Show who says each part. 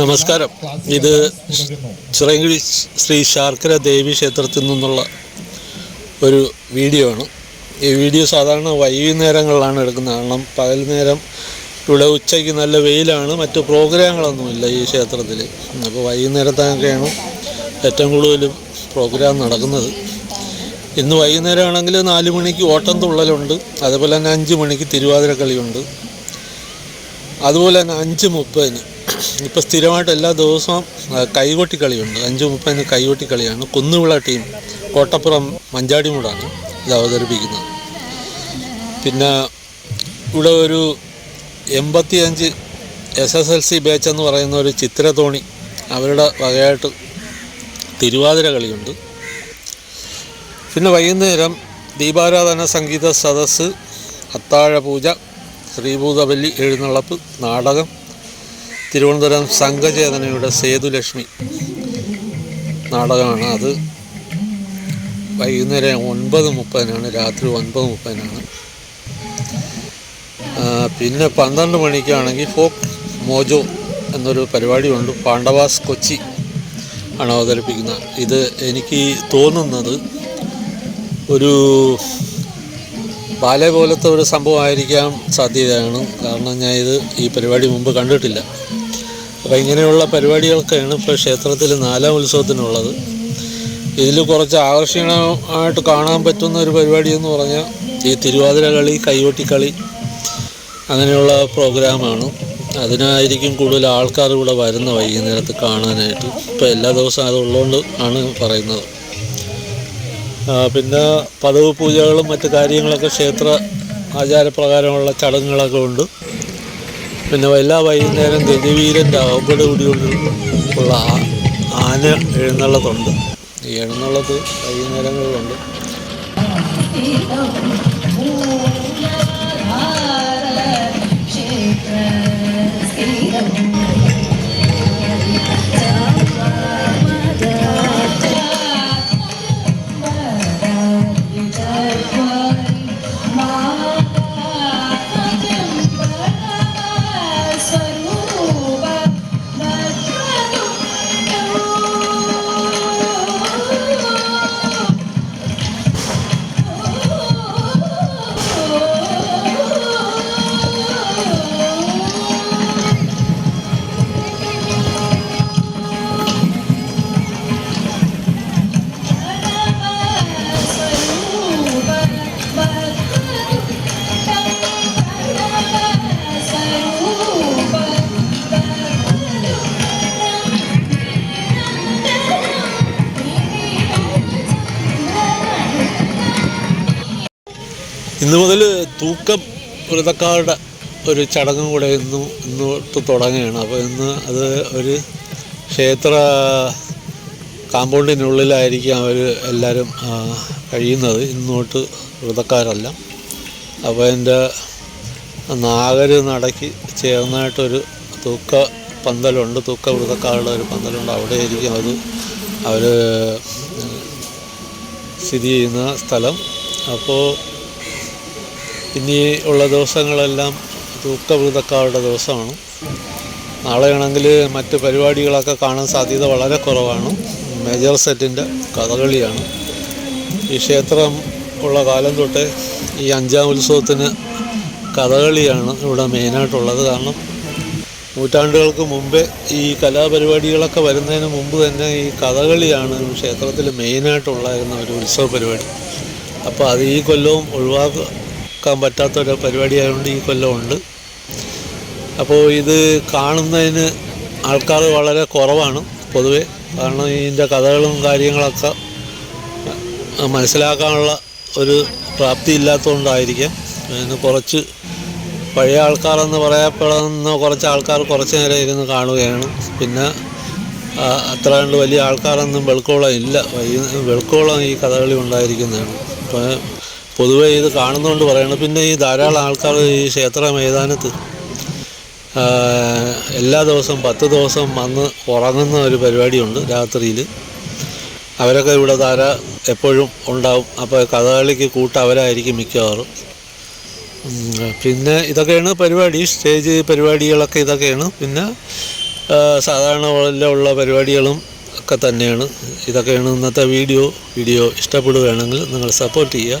Speaker 1: നമസ്കാരം. ഇത് ചിറങ്കിഴി ശ്രീ ശാർക്കര ദേവി ക്ഷേത്രത്തിൽ നിന്നുള്ള ഒരു വീഡിയോ ആണ്. ഈ വീഡിയോ സാധാരണ വൈകുന്നേരങ്ങളിലാണ് എടുക്കുന്നത്. കാരണം പകൽ നേരം ഇവിടെ ഉച്ചയ്ക്ക് നല്ല വെയിലാണ്. മറ്റ് പ്രോഗ്രാമുകളൊന്നുമില്ല ഈ ക്ഷേത്രത്തിൽ. അപ്പോൾ വൈകുന്നേരത്തൊക്കെയാണ് ഏറ്റവും കൂടുതൽ പ്രോഗ്രാം നടക്കുന്നത്. ഇന്ന് വൈകുന്നേരമാണെങ്കിൽ നാല് മണിക്ക് ഓട്ടം തുള്ളലുണ്ട്. അതുപോലെ തന്നെ അഞ്ച് മണിക്ക് തിരുവാതിര കളിയുണ്ട്. അതുപോലെ തന്നെ അഞ്ച് മുപ്പതിന് ഇപ്പോൾ സ്ഥിരമായിട്ട് എല്ലാ ദിവസവും ആ, കൈകൊട്ടി കളിയുണ്ട്. അഞ്ച് മുപ്പതിന് കൈകൊട്ടി കളിയാണ്. കുന്നുവിള ടീം കോട്ടപ്പുറം മഞ്ചാടിമൂടാണ് ഇത് അവതരിപ്പിക്കുന്നത്. പിന്നെ ഇവിടെ ഒരു എൺപത്തിയഞ്ച് S S L C batch എന്ന് പറയുന്ന ഒരു ചിത്രതോണി അവരുടെ വകയായിട്ട് തിരുവാതിര കളിയുണ്ട്. പിന്നെ വൈകുന്നേരം ദീപാരാധന സംഗീത സദസ്സ് അത്താഴ പൂജ ശ്രീഭൂതബലി എഴുന്നള്ളപ്പ് നാടകം തിരുവനന്തപുരം സംഘചേതനയുടെ സേതുലക്ഷ്മി നാടകമാണ് അത്. വൈകുന്നേരം ഒൻപത് മുപ്പതിനാണ് രാത്രി ഒൻപത് മുപ്പതിനാണ്. പിന്നെ പന്ത്രണ്ട് മണിക്കാണെങ്കിൽ ഫോക്ക് മോജോ എന്നൊരു പരിപാടിയുണ്ട്. പാണ്ഡവാസ് കൊച്ചി ആണ് അവതരിപ്പിക്കുന്നത് ഇത് എനിക്ക് തോന്നുന്നത് ഒരു ബാലെ പോലത്തെ ഒരു സംഭവമായിരിക്കാൻ സാധ്യതയാണ്. കാരണം ഞാൻ ഇത് ഈ പരിപാടി മുമ്പ് കണ്ടിട്ടില്ല. അപ്പോൾ ഇങ്ങനെയുള്ള പരിപാടികളൊക്കെയാണ് ഇപ്പോൾ ക്ഷേത്രത്തിൽ നാലാം ഉത്സവത്തിനുള്ളത്. ഇതിൽ കുറച്ച് ആകർഷണമായിട്ട് കാണാൻ പറ്റുന്ന ഒരു പരിപാടി എന്ന് പറഞ്ഞാൽ ഈ തിരുവാതിര കളി കൈകൊട്ടിക്കളി അങ്ങനെയുള്ള പ്രോഗ്രാമാണ്. അതിനായിരിക്കും കൂടുതൽ ആൾക്കാർ ഇവിടെ വരുന്ന വൈകുന്നേരത്ത് കാണാനായിട്ട്. ഇപ്പോൾ എല്ലാ ദിവസവും അതുള്ളതുകൊണ്ട് ആണ് പറയുന്നത്. പിന്നെ പതിവ് പൂജകളും മറ്റു കാര്യങ്ങളൊക്കെ ക്ഷേത്ര ആചാരപ്രകാരമുള്ള ചടങ്ങുകളൊക്കെ ഉണ്ട്. പിന്നെ എല്ലാ വൈകുന്നേരം ഗജവീരന്റെ അകമ്പടി കൂടിയുള്ള ഉള്ള ആന എഴുന്നള്ളത്തുണ്ട് ഈ എഴുന്നള്ളത്ത് വൈകുന്നേരങ്ങളിലുണ്ട്. ഇന്ന് മുതൽ തൂക്കം വ്രതക്കാരുടെ ഒരു ചടങ്ങും കൂടെ ഇന്ന് തൊട്ട് തുടങ്ങുകയാണ്. അപ്പോൾ ഇന്ന് അത് ഒരു ക്ഷേത്ര കാമ്പൗണ്ടിനുള്ളിലായിരിക്കും അവർ എല്ലാവരും കഴിയുന്നത്. ഇന്നോട്ട് വ്രതക്കാരല്ല. അപ്പോൾ എന്റെ നാഗര് നടക്കി ചേർന്നായിട്ടൊരു തൂക്ക പന്തലുണ്ട്. തൂക്ക വ്രതക്കാരുടെ ഒരു പന്തലുണ്ട്. അവിടെ ആയിരിക്കും അത് അവർ സ്ഥിതി ചെയ്യുന്ന സ്ഥലം. അപ്പോൾ ഇനി ഉള്ള ദിവസങ്ങളെല്ലാം തൂക്കവൃതക്കാരുടെ ദിവസമാണ്. നാളെയാണെങ്കിൽ മറ്റ് പരിപാടികളൊക്കെ കാണാൻ സാധ്യത വളരെ കുറവാണ്. മേജർ സെറ്റിന്റെ കഥകളിയാണ്. ഈ ക്ഷേത്രം ഉള്ള കാലം തൊട്ടേ ഈ അഞ്ചാം ഉത്സവത്തിന് കഥകളിയാണ് ഇവിടെ മെയിനായിട്ടുള്ളത്. കാരണം നൂറ്റാണ്ടുകൾക്ക് മുമ്പേ ഈ കലാപരിപാടികളൊക്കെ വരുന്നതിന് മുമ്പ് തന്നെ ഈ കഥകളിയാണ് ക്ഷേത്രത്തിൽ മെയിനായിട്ടുള്ളായിരുന്ന ഒരു ഉത്സവ പരിപാടി. അപ്പോൾ അത് ഈ കൊല്ലവും ഒഴിവാക്കാൻ പറ്റാത്തൊരു പരിപാടി ആയതുകൊണ്ട് ഈ കൊല്ലമുണ്ട് അപ്പോൾ ഇത് കാണുന്നതിന് ആൾക്കാർ വളരെ കുറവാണ് പൊതുവെ. കാരണം ഇതിന്റെ കഥകളും കാര്യങ്ങളൊക്കെ മനസ്സിലാക്കാനുള്ള ഒരു പ്രാപ്തി ഇല്ലാത്തതുകൊണ്ടായിരിക്കാം. അതിന് കുറച്ച് പഴയ ആൾക്കാരെന്ന് പറയപ്പെടുന്ന കുറച്ച് ആൾക്കാർ കുറച്ച് നേരം ഇരുന്ന് കാണുകയാണ്. പിന്നെ അത്ര കണ്ട് വലിയ ആൾക്കാരൊന്നും വെളുക്കോളം ഇല്ല. വെളുക്കോളം ഈ കഥകളി ഉണ്ടായിരിക്കുന്നതാണ്. അപ്പോൾ പൊതുവേ ഇത് കാണുന്നതുകൊണ്ട് പറയണം പിന്നെ ഈ ധാരാളം ആൾക്കാർ ഈ ക്ഷേത്ര മൈതാനത്ത് എല്ലാ ദിവസവും പത്ത് ദിവസം വന്ന് ഉറങ്ങുന്ന ഒരു പരിപാടിയുണ്ട് രാത്രിയിൽ. അവരൊക്കെ ഇവിടെ ധാര എപ്പോഴും ഉണ്ടാവും. അപ്പോൾ കഥകളിക്ക് കൂട്ട് അവരായിരിക്കും മിക്കവാറും. പിന്നെ ഇതൊക്കെയാണ് പരിപാടി. സ്റ്റേജ് പരിപാടികളൊക്കെ ഇതൊക്കെയാണ്. പിന്നെ സാധാരണ ഉള്ള പരിപാടികളും ഒക്കെ തന്നെയാണ്. ഇതൊക്കെയാണ് ഇന്നത്തെ വീഡിയോ. വീഡിയോ ഇഷ്ടപ്പെടുകയാണെങ്കിൽ നിങ്ങൾ സപ്പോർട്ട് ചെയ്യുക.